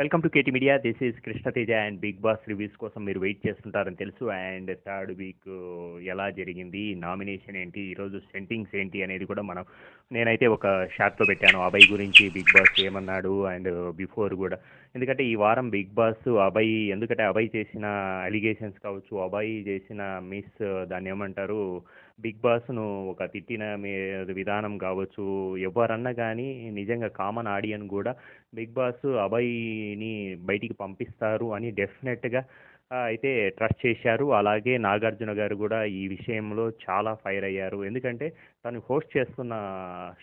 Welcome to KT media. This is Krishnateja and big boss reviews కోసం మీరు wait చేస్తుంటారని తెలుసు. And third week ఎలా జరిగింది? నామినేషన్ ఏంటి? ఈరోజు సెంటింగ్స్ ఏంటి? అనేది కూడా మనం నేనైతే ఒక షార్ట్లో పెట్టాను. అభయ్ గురించి బిగ్ బాస్ ఏమన్నాడు అండ్ బిఫోర్ కూడా. ఎందుకంటే ఈ వారం బిగ్ బాస్ అభయ్ ఎందుకంటే అభయ్ చేసిన అలిగేషన్స్ కావచ్చు అభయ్ చేసిన మిస్ దాన్ని ఏమంటారు బిగ్ బాస్ను ఒక తిట్టిన మీ విధానం కావచ్చు ఎవరన్నా కానీ నిజంగా కామన్ ఆడియన్ కూడా బిగ్ బాస్ అభయ్ని బయటికి పంపిస్తారు అని డెఫినెట్గా అయితే ట్రస్ట్ చేశారు. అలాగే నాగార్జున గారు కూడా ఈ విషయంలో చాలా ఫైర్ అయ్యారు. ఎందుకంటే తను హోస్ట్ చేస్తున్న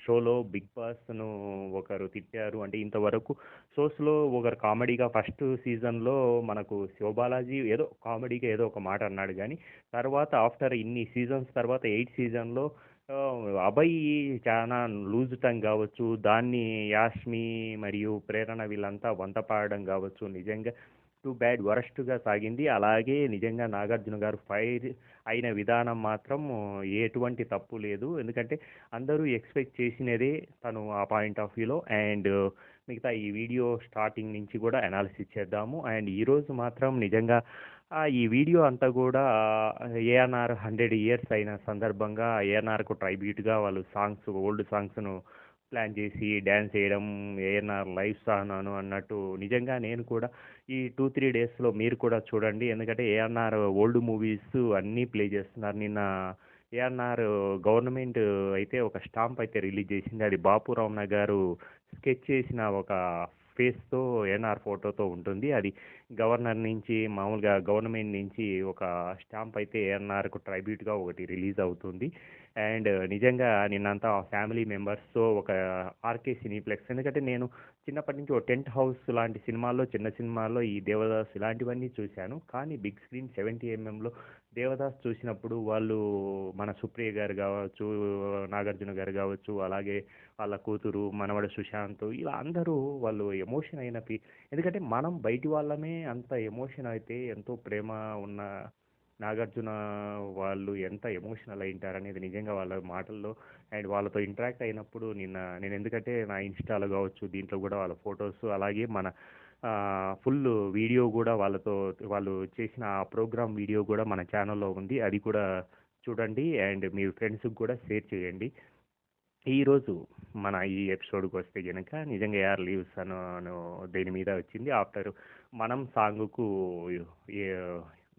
షోలో బిగ్ బాస్ను ఒకరు తిట్టారు. అంటే ఇంతవరకు షోస్లో ఒకరు కామెడీగా ఫస్ట్ సీజన్లో మనకు శివబాలాజీ ఏదో కామెడీగా ఏదో ఒక మాట అన్నాడు. కానీ తర్వాత ఆఫ్టర్ ఇన్ని సీజన్స్ తర్వాత ఎయిట్ సీజన్లో అభయ్ చాలా లూజ్ టంగ్ కావచ్చు. దాన్ని యాష్మి మరియు ప్రేరణ వీళ్ళంతా వంత పాడడం కావచ్చు. నిజంగా టూ బ్యాడ్ వరస్ట్గా సాగింది. అలాగే నిజంగా నాగార్జున గారు ఫైర్ అయిన విధానం మాత్రం ఎటువంటి తప్పు లేదు. ఎందుకంటే అందరూ ఎక్స్పెక్ట్ చేసినదే తను ఆ పాయింట్ ఆఫ్ వ్యూలో. అండ్ మిగతా ఈ వీడియో స్టార్టింగ్ నుంచి కూడా అనాలిసిస్ చేద్దాము. అండ్ ఈరోజు మాత్రం నిజంగా ఈ వీడియో అంతా కూడా ఏఎన్ఆర్ హండ్రెడ్ ఇయర్స్ అయిన సందర్భంగా ఏఎన్ఆర్కు ట్రైబ్యూట్గా వాళ్ళు సాంగ్స్ ఓల్డ్ సాంగ్స్ను ప్లాన్ చేసి డ్యాన్స్ చేయడం ఏఎన్ఆర్ లైవ్ సానాను అన్నట్టు నిజంగా నేను కూడా ఈ టూ త్రీ డేస్లో మీరు కూడా చూడండి. ఎందుకంటే ఏఎన్ఆర్ ఓల్డ్ మూవీస్ అన్నీ ప్లే చేస్తున్నారు. నిన్న ఏఎన్ఆర్ గవర్నమెంట్ అయితే ఒక స్టాంప్ అయితే రిలీజ్ చేసింది. అది బాపురావు గారు స్కెచ్ చేసిన ఒక ఫేస్తో ఎన్ఆర్ ఫోటోతో ఉంటుంది. అది గవర్నర్ నుంచి మామూలుగా గవర్నమెంట్ నుంచి ఒక స్టాంప్ అయితే ఏఎన్ఆర్కు ట్రైబ్యూట్గా ఒకటి రిలీజ్ అవుతుంది. అండ్ నిజంగా నిన్నంతా ఫ్యామిలీ మెంబర్స్తో ఒక ఆర్కే సినీప్లెక్స్. ఎందుకంటే నేను చిన్నప్పటి నుంచి ఒక టెంట్ హౌస్ లాంటి సినిమాల్లో చిన్న సినిమాల్లో ఈ దేవదాస్ ఇలాంటివన్నీ చూశాను. కానీ బిగ్ స్క్రీన్ సెవెంటీ ఎంఎంలో దేవదాస్ చూసినప్పుడు వాళ్ళు మన సుప్రియ గారు కావచ్చు నాగార్జున గారు కావచ్చు అలాగే వాళ్ళ కూతురు మనవడు సుశాంత్ ఇలా అందరూ వాళ్ళు ఎమోషన్ అయిన ఎందుకంటే మనం బయటి వాళ్ళమే అంత ఎమోషన్ అయితే ఎంతో ప్రేమ ఉన్న నాగార్జున వాళ్ళు ఎంత ఎమోషనల్ అయింటారు అనేది నిజంగా వాళ్ళ మాటల్లో అండ్ వాళ్ళతో ఇంటరాక్ట్ అయినప్పుడు నిన్న నేను ఎందుకంటే నా ఇన్స్టాలో కావచ్చు దీంట్లో కూడా వాళ్ళ ఫొటోస్ అలాగే మన ఫుల్ వీడియో కూడా వాళ్ళతో వాళ్ళు చేసిన ఆ ప్రోగ్రామ్ వీడియో కూడా మన ఛానల్లో ఉంది. అది కూడా చూడండి అండ్ మీ ఫ్రెండ్స్కి కూడా షేర్ చేయండి. ఈరోజు మన ఈ ఎపిసోడ్కి వస్తే కనుక నిజంగా ఏఆర్ లీవ్స్ అను దేని మీద వచ్చింది? ఆఫ్టర్ మనం సాంగ్కు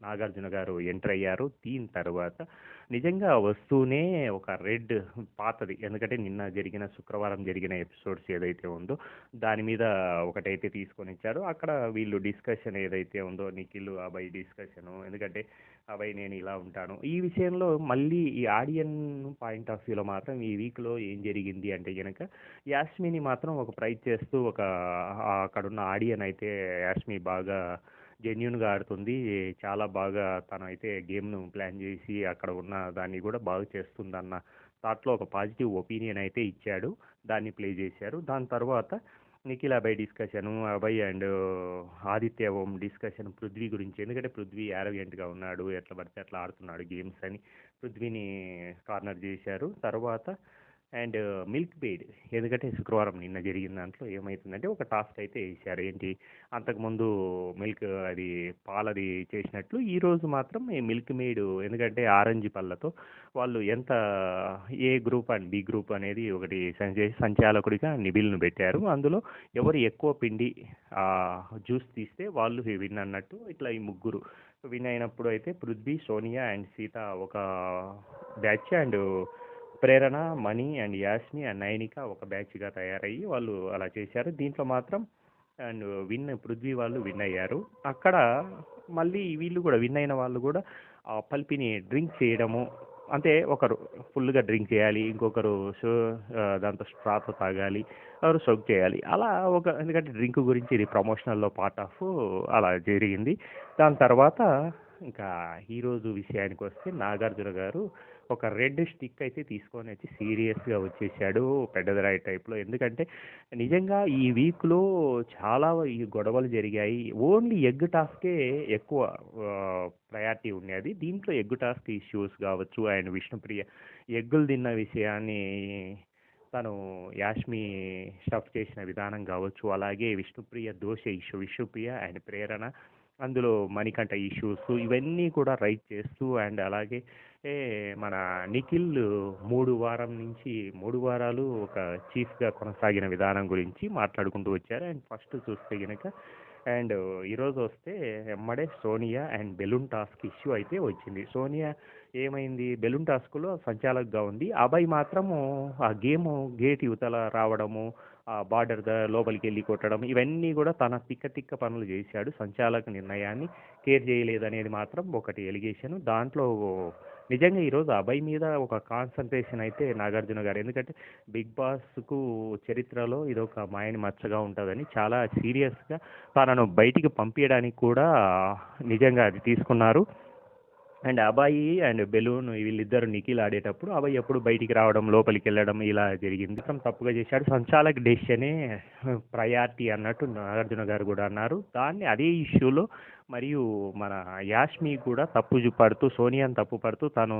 నాగార్జున గారు ఎంటర్ అయ్యారు. దీని తర్వాత నిజంగా వస్తూనే ఒక రెడ్ పాతది. ఎందుకంటే నిన్న జరిగిన శుక్రవారం జరిగిన ఎపిసోడ్స్ ఏదైతే ఉందో దాని మీద ఒకటైతే తీసుకొని ఇచ్చారు అక్కడ వీళ్ళు డిస్కషన్ ఏదైతే ఉందో నిఖిల్ అబ్బాయి డిస్కషను ఎందుకంటే అబ్బాయి నేను ఇలా ఉంటాను. ఈ విషయంలో మళ్ళీ ఈ ఆడియన్ పాయింట్ ఆఫ్ వ్యూలో మాత్రం ఈ వీక్లో ఏం జరిగింది అంటే కనుక యాష్మిని మాత్రం ఒక ప్రైజ్ చేస్తూ ఒక అక్కడున్న ఆడియన్ అయితే యాష్మి బాగా జెన్యున్గా ఆడుతుంది. చాలా బాగా తనైతే గేమ్ను ప్లాన్ చేసి అక్కడ ఉన్న దాన్ని కూడా బాగా చేస్తుందన్న థాట్లో ఒక పాజిటివ్ ఒపీనియన్ అయితే ఇచ్చాడు. దాన్ని ప్లే చేశారు. దాని తర్వాత Nikhil Abhay discussion Abhay and Aditya Om discussion Prithvi గురించి. ఎందుకంటే పృథ్వీ యారగెంట్గా ఉన్నాడు. ఎట్లా పడితే అట్లా ఆడుతున్నాడు గేమ్స్ అని పృథ్వీని కార్నర్ చేశారు. తర్వాత అండ్ మిల్క్ బేడ్. ఎందుకంటే శుక్రవారం నిన్న జరిగిన దాంట్లో ఏమవుతుందంటే ఒక టాస్క్ అయితే వేసారు ఏంటి? అంతకుముందు మిల్క్ అది పాలది చేసినట్లు ఈరోజు మాత్రం ఈ మిల్క్ మేడ్ ఎందుకంటే ఆరెంజ్ పళ్ళతో వాళ్ళు ఎంత A group and B group అనేది ఒకటి సంచాలకుడిగా నిబిల్ను పెట్టారు. అందులో ఎవరు ఎక్కువ పిండి జ్యూస్ తీస్తే వాళ్ళు విన్ అన్నట్టు ఇట్లా ఈ ముగ్గురు విన్ అయినప్పుడు అయితే పృథ్వీ సోనియా అండ్ సీత ఒక batch and Prerana Mani and యాష్ని and Nayanika ఒక బ్యాచ్గా తయారయ్యి వాళ్ళు అలా చేశారు. దీంట్లో మాత్రం అండ్ విన్ పృథ్వీ వాళ్ళు విన్ అయ్యారు. అక్కడ మళ్ళీ వీళ్ళు కూడా విన్ అయిన వాళ్ళు కూడా ఆ పల్పిని డ్రింక్ చేయడము అంటే ఒకరు ఫుల్గా డ్రింక్ చేయాలి ఇంకొకరు షో దాంతో స్ట్రాతో తాగాలి ఎవరు సోక్ చేయాలి. అలా ఒక ఎందుకంటే డ్రింక్ గురించి ఇది ప్రమోషనల్లో పార్ట్ ఆఫ్ అలా జరిగింది. దాని తర్వాత ఇంకా ఈరోజు విషయానికి వస్తే నాగార్జున గారు ఒక రెడ్ స్టిక్ అయితే తీసుకొని వచ్చి సీరియస్గా వచ్చేసాడు పెద్దదరాయి టైప్లో. ఎందుకంటే నిజంగా ఈ వీక్లో చాలా ఈ గొడవలు జరిగాయి. ఓన్లీ ఎగ్ టాస్కే ఎక్కువ ప్రయారిటీ ఉండేది. దీంట్లో ఎగ్ టాస్క్ ఇష్యూస్ కావచ్చు ఆయన విష్ణుప్రియ ఎగ్గులు తిన్న విషయాన్ని తను యాష్మి స్టఫ్ చేసిన విధానం కావచ్చు అలాగే విష్ణుప్రియ దోష ఇష్యూ విష్ణుప్రియ అండ్ ప్రేరణ అందులో మణికంఠ ఇష్యూస్ ఇవన్నీ కూడా రైట్ చేస్తూ అండ్ అలాగే మన నిఖిల్ మూడు వారం నుంచి మూడు వారాలు ఒక చీఫ్గా కొనసాగిన విధానం గురించి మాట్లాడుకుంటూ వచ్చారు. అండ్ ఫస్ట్ చూస్తే కనుక అండ్ ఈరోజు వస్తే ఎమ్మడే Sonia and balloon task issue అయితే వచ్చింది. సోనియా ఏమైంది? బెలూన్ టాస్క్లో సంచాలకుగా ఉంది. అబ్బాయి మాత్రము ఆ గేమ్ గేట్ యువతల రావడము ఆ బార్డర్ లోపలికి వెళ్ళి కొట్టడం ఇవన్నీ కూడా తన తిక్క తిక్క పనులు చేశాడు. సంచాలక నిర్ణయాన్ని కేర్ చేయలేదనేది మాత్రం ఒకటి ఎలిగేషన్. దాంట్లో నిజంగా ఈరోజు అభయ్ మీద ఒక కాన్సన్ట్రేషన్ అయితే నాగార్జున గారు. ఎందుకంటే బిగ్ బాస్కు చరిత్రలో ఇది ఒక మాయని మచ్చగా ఉంటుందని చాలా సీరియస్గా తనను బయటికి పంపించడానికి కూడా నిజంగా అది తీసుకున్నారు. అండ్ అబ్బాయి అండ్ బెలూన్ వీళ్ళిద్దరు నిఖిల్ ఆడేటప్పుడు అబ్బాయి ఎప్పుడు బయటికి రావడం లోపలికి వెళ్ళడం ఇలా జరిగింది. తను తప్పుగా చేశాడు. సంచాలక్ డెసిషనే ప్రయారిటీ అన్నట్టు నాగార్జున గారు కూడా అన్నారు. దాన్ని అదే ఇష్యూలో మరియు మన యాష్మి కూడా తప్పు పడుతూ సోనియాని తప్పు పడుతూ తను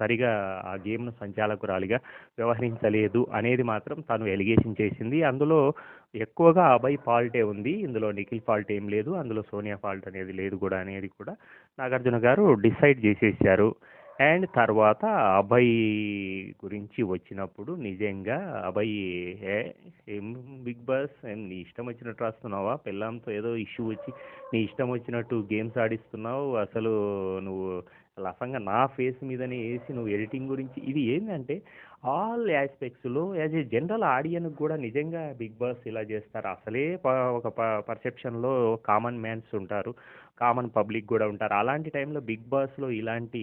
సరిగా ఆ గేమ్ను సంచాలకురాలిగా వ్యవహరించలేదు అనేది మాత్రం తను ఎలిగేషన్ చేసింది. అందులో ఎక్కువగా అభయ్ ఫాల్టే ఉంది. ఇందులో నిఖిల్ ఫాల్ట్ ఏం లేదు. అందులో సోనియా ఫాల్ట్ అనేది లేదు కూడా అనేది కూడా నాగార్జున గారు డిసైడ్ చేసేసారు. అండ్ తర్వాత అభయ్ గురించి వచ్చినప్పుడు నిజంగా అభయ్ ఏ ఏం బిగ్ బాస్? ఏం నీ ఇష్టం వచ్చినట్టు రాస్తున్నావా? పిల్లంతో ఏదో ఇష్యూ వచ్చి నీ ఇష్టం వచ్చినట్టు గేమ్స్ ఆడిస్తున్నావు. అసలు నువ్వు లఫంగా నా ఫేస్ మీదనే వేసి నువ్వు ఎడిటింగ్ గురించి ఇది ఏంటంటే ఆల్ ఆస్పెక్ట్స్లో యాజ్ ఏ జనరల్ ఆడియన్కి కూడా నిజంగా బిగ్ బాస్ ఇలా చేస్తారు. అసలే ప ఒక ప పర్సెప్షన్లో కామన్ మ్యాన్స్ ఉంటారు. కామన్ పబ్లిక్ కూడా ఉంటారు. అలాంటి టైంలో బిగ్ బాస్లో ఇలాంటి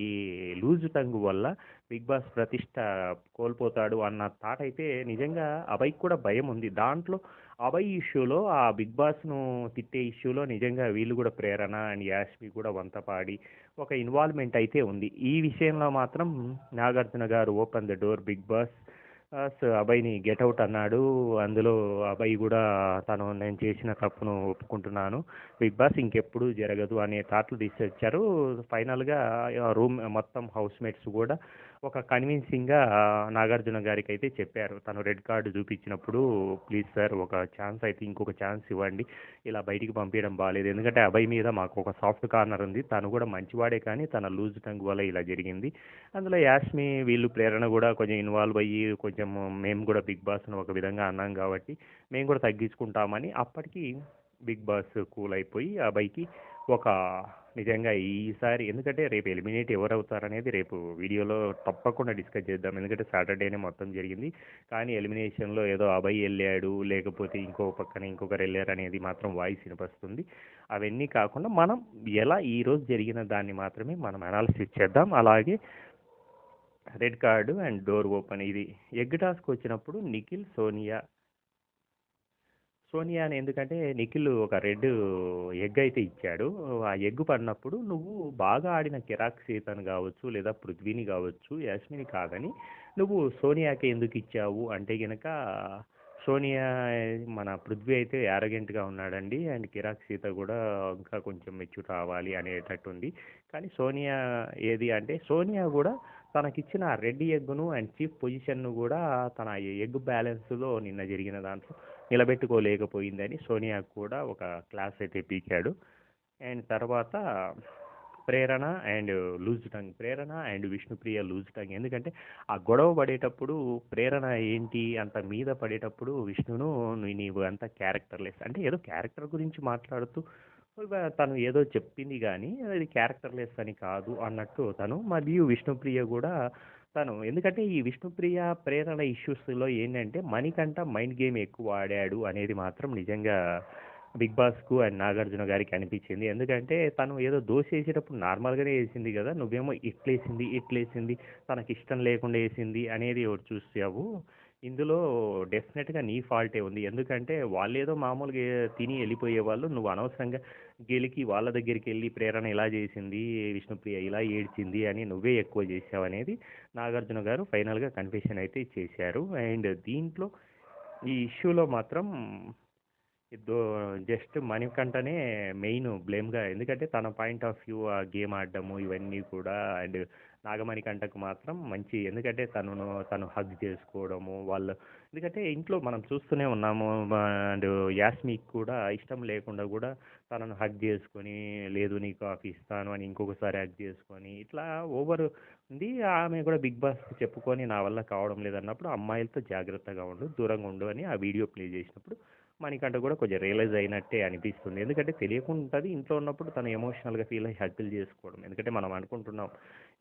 లూజ్ టంగ్ వల్ల బిగ్ బాస్ ప్రతిష్ట కోల్పోతాడు అన్న థాట్ అయితే నిజంగా అభయ్కి కూడా భయం ఉంది. దాంట్లో అభయ్ ఇష్యూలో ఆ బిగ్ బాస్ను తిట్టే ఇష్యూలో నిజంగా వీళ్ళు కూడా ప్రేరణ అండ్ యాష్మి కూడా వంతపాడి ఒక ఇన్వాల్వ్మెంట్ అయితే ఉంది. ఈ విషయంలో మాత్రం Nagarjuna garu open the door big boss so అభయ్ని get out అన్నాడు. అందులో అభయ్ కూడా తను నేను చేసిన తప్పును ఒప్పుకుంటున్నాను. బిగ్ బాస్ ఇంకెప్పుడు జరగదు అనే థాట్లు తీసుకొచ్చారు ఫైనల్గా రూమ్ మొత్తం హౌస్ మేట్స్ కూడా ఒక కన్విన్సింగ్గా నాగార్జున గారికి అయితే చెప్పారు. తను రెడ్ కార్డు చూపించినప్పుడు ప్లీజ్ సార్ ఒక ఛాన్స్ అయితే ఇంకొక ఛాన్స్ ఇవ్వండి. ఇలా బయటికి పంపించడం బాగాలేదు ఎందుకంటే అభయ్ మీద మాకు ఒక సాఫ్ట్ కార్నర్ ఉంది. తను కూడా మంచివాడే కానీ తన లూజ్ టంగ్ వల్ల ఇలా జరిగింది. అందులో యాష్మి వీళ్ళు ప్రేరణ కూడా కొంచెం ఇన్వాల్వ్ అయ్యి కొంచెం మేము కూడా బిగ్ బాస్ను ఒక విధంగా అన్నాం కాబట్టి మేము కూడా తగ్గించుకుంటామని అప్పటికి బిగ్ బాస్ కూల్ అయిపోయి అబ్బాయికి ఒక నిజంగా ఈసారి ఎందుకంటే రేపు ఎలిమినేట్ ఎవరు అవుతారనేది రేపు వీడియోలో తప్పకుండా డిస్కస్ చేద్దాం. ఎందుకంటే సాటర్డేనే మొత్తం జరిగింది. కానీ ఎలిమినేషన్లో ఏదో అభయ్ వెళ్ళాడు లేకపోతే ఇంకో పక్కన ఇంకొకరు వెళ్ళారు అనేది మాత్రం వాయిస్ వినిపిస్తుంది. అవన్నీ కాకుండా మనం ఎలా ఈరోజు జరిగిన దాన్ని మాత్రమే మనం అనాలిసిస్ చేద్దాం. అలాగే red card and door open. ఇది ఎగ్ టాస్క్ వచ్చినప్పుడు నిఖిల్ సోనియా సోనియా అని ఎందుకంటే నిఖిల్ ఒక రెడ్ ఎగ్ అయితే ఇచ్చాడు. ఆ ఎగ్ పడినప్పుడు నువ్వు బాగా ఆడిన కిరాక్ సీతన్ కావచ్చు లేదా పృథ్వీని కావచ్చు యాస్మిని కాదని నువ్వు సోనియాకి ఎందుకు ఇచ్చావు? అంటే కనుక సోనియా మన పృథ్వీ అయితే యారగెంట్గా ఉన్నాడండి అండ్ కిరాక్ సీత కూడా ఇంకా కొంచెం మెచ్యూర్ రావాలి అనేటట్టు ఉంది. కానీ సోనియా ఏది అంటే సోనియా కూడా తనకిచ్చిన రెడ్ ఎగ్ను అండ్ చీఫ్ పొజిషన్ను కూడా తన ఎగ్ బ్యాలెన్స్లో నిన్న జరిగిన దాంట్లో నిలబెట్టుకోలేకపోయిందని సోనియా కూడా ఒక క్లాస్ అయితే పీకాడు. అండ్ తర్వాత Prerana and loose tongue Prerana and Vishnupriya loose tongue. ఎందుకంటే ఆ గొడవ పడేటప్పుడు ప్రేరణ ఏంటి అంత మీద పడేటప్పుడు విష్ణును నీవు అంత క్యారెక్టర్లెస్. అంటే ఏదో క్యారెక్టర్ గురించి మాట్లాడుతూ తను ఏదో చెప్పింది కానీ అది క్యారెక్టర్లెస్ అని కాదు అన్నట్టు తను మరియు విష్ణుప్రియ కూడా తను ఎందుకంటే ఈ విష్ణుప్రియ ప్రేరణ ఇష్యూస్లో ఏంటంటే మణికంట మైండ్ గేమ్ ఎక్కువ ఆడాడు అనేది మాత్రం నిజంగా బిగ్ బాస్కు అండ్ నాగార్జున గారికి అనిపించింది. ఎందుకంటే తను ఏదో దోశ వేసేటప్పుడు నార్మల్గానే వేసింది కదా నువ్వేమో ఇట్లేసింది ఇట్లేసింది తనకి ఇష్టం లేకుండా వేసింది అనేది ఒకటి చూసావు. ఇందులో డెఫినెట్గా నీ ఫాల్టే ఉంది. ఎందుకంటే వాళ్ళు ఏదో మామూలుగా తిని వెళ్ళిపోయే వాళ్ళు నువ్వు అనవసరంగా గెలికి వాళ్ళ దగ్గరికి వెళ్ళి ప్రేరణ ఇలా చేసింది విష్ణుప్రియ ఇలా ఏడ్చింది అని నువ్వే ఎక్కువ చేసావు అనేది నాగార్జున గారు ఫైనల్గా కన్ఫెషన్ అయితే చేశారు. అండ్ దీంట్లో ఈ ఇష్యూలో మాత్రం ఇద్దో జస్ట్ మణికంఠనే మెయిన్ బ్లేమ్గా ఎందుకంటే తన పాయింట్ ఆఫ్ వ్యూ ఆ గేమ్ ఆడడము ఇవన్నీ కూడా అండ్ నాగమణికంటకు మాత్రం మంచి. ఎందుకంటే తనను తను హగ్ చేసుకోవడము వాళ్ళు ఎందుకంటే ఇంట్లో మనం చూస్తూనే ఉన్నాము అండ్ యాస్మిక్ కూడా ఇష్టం లేకుండా కూడా తనను హగ్ చేసుకొని లేదు నీకు కాఫీ ఇస్తాను అని ఇంకొకసారి హగ్ చేసుకొని ఇట్లా ఓవర్ ఉంది. ఆమె కూడా బిగ్ బాస్కి చెప్పుకొని నా వల్ల కావడం లేదన్నప్పుడు అమ్మాయిలతో జాగ్రత్తగా ఉండు దూరంగా ఉండు అని ఆ వీడియో ప్లే చేసినప్పుడు మణికంఠ కూడా కొంచెం రియలైజ్ అయినట్టే అనిపిస్తుంది. ఎందుకంటే తెలియకుండా ఉంటుంది ఇంట్లో ఉన్నప్పుడు తను ఎమోషనల్గా ఫీల్ అయ్యి హక్కులు చేసుకోవడం. ఎందుకంటే మనం అనుకుంటున్నాం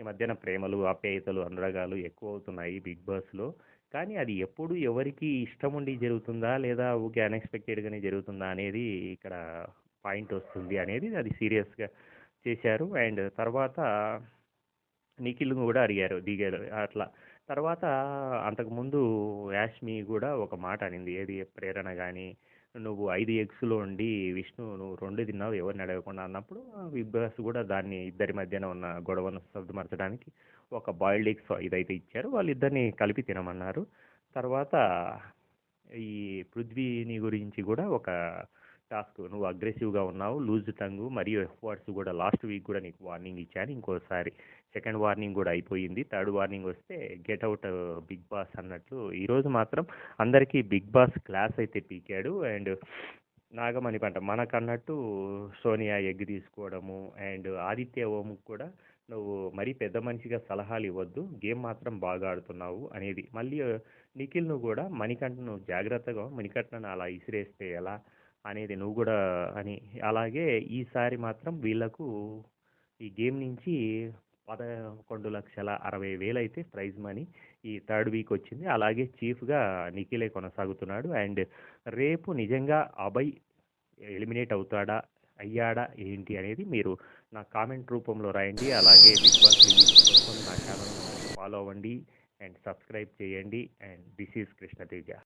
ఈ మధ్యన ప్రేమలు ఆప్యాయతలు అనురాగాలు ఎక్కువ అవుతున్నాయి బిగ్ బాస్లో. కానీ అది ఎప్పుడు ఎవరికి ఇష్టం ఉండి జరుగుతుందా లేదా ఊకే అన్ఎక్స్పెక్టెడ్గానే జరుగుతుందా అనేది ఇక్కడ పాయింట్ వస్తుంది అనేది అది సీరియస్గా చేశారు. అండ్ తర్వాత నిఖిల్ కూడా అడిగారు దిగారు అట్లా. తర్వాత అంతకుముందు యాష్మి కూడా ఒక మాట అనింది ఏది? ప్రేరణ కానీ నువ్వు ఐదు ఎగ్స్లో ఉండి విష్ణు నువ్వు రెండు తిన్నావు ఎవరిని అడగకుండా అన్నప్పుడు బిగ్ బాస్ కూడా దాన్ని ఇద్దరి మధ్యన ఉన్న గొడవను సర్దుమర్చడానికి ఒక బాయిల్డ్ ఎగ్స్ ఇదైతే ఇచ్చారు. వాళ్ళిద్దరిని కలిపి తినమన్నారు. తర్వాత ఈ పృథ్వీని గురించి కూడా ఒక టాస్క్ నువ్వు అగ్రెసివ్గా ఉన్నావు లూజ్ టంగు మరియు ఎఫ్వర్డ్స్ కూడా లాస్ట్ వీక్ కూడా నీకు వార్నింగ్ ఇచ్చాను. ఇంకోసారి సెకండ్ వార్నింగ్ కూడా అయిపోయింది. థర్డ్ వార్నింగ్ వస్తే గెట్ అవుట్ బిగ్ బాస్ అన్నట్లు. ఈరోజు మాత్రం అందరికీ బిగ్ బాస్ క్లాస్ అయితే పీకాడు. అండ్ నాగమణి పంట మనకన్నట్టు సోనియా ఎగ్ తీసుకోవడము అండ్ ఆదిత్య ఓం కూడా నువ్వు మరీ పెద్ద మనిషిగా సలహాలు ఇవ్వద్దు. గేమ్ మాత్రం బాగా ఆడుతున్నావు అనేది. మళ్ళీ నిఖిల్ను కూడా మణికంఠను జాగ్రత్తగా మణికంఠను అలా ఇసిరేస్తే ఎలా అనేది నువ్వు కూడా అని. అలాగే ఈసారి మాత్రం వీళ్ళకు ఈ గేమ్ నుంచి పదకొండు లక్షల అరవై వేలు అయితే ప్రైజ్ మనీ ఈ థర్డ్ వీక్ వచ్చింది. అలాగే చీఫ్గా నిఖిలే కొనసాగుతున్నాడు. అండ్ రేపు నిజంగా అభయ్ ఎలిమినేట్ అవుతాడా అయ్యాడా ఏంటి అనేది మీరు నా కామెంట్ రూపంలో రాయండి. అలాగే బిగ్ బాస్ కోసం నా ఛానల్ ఫాలో అవ్వండి అండ్ సబ్స్క్రైబ్ చేయండి. And this is Krishnateja.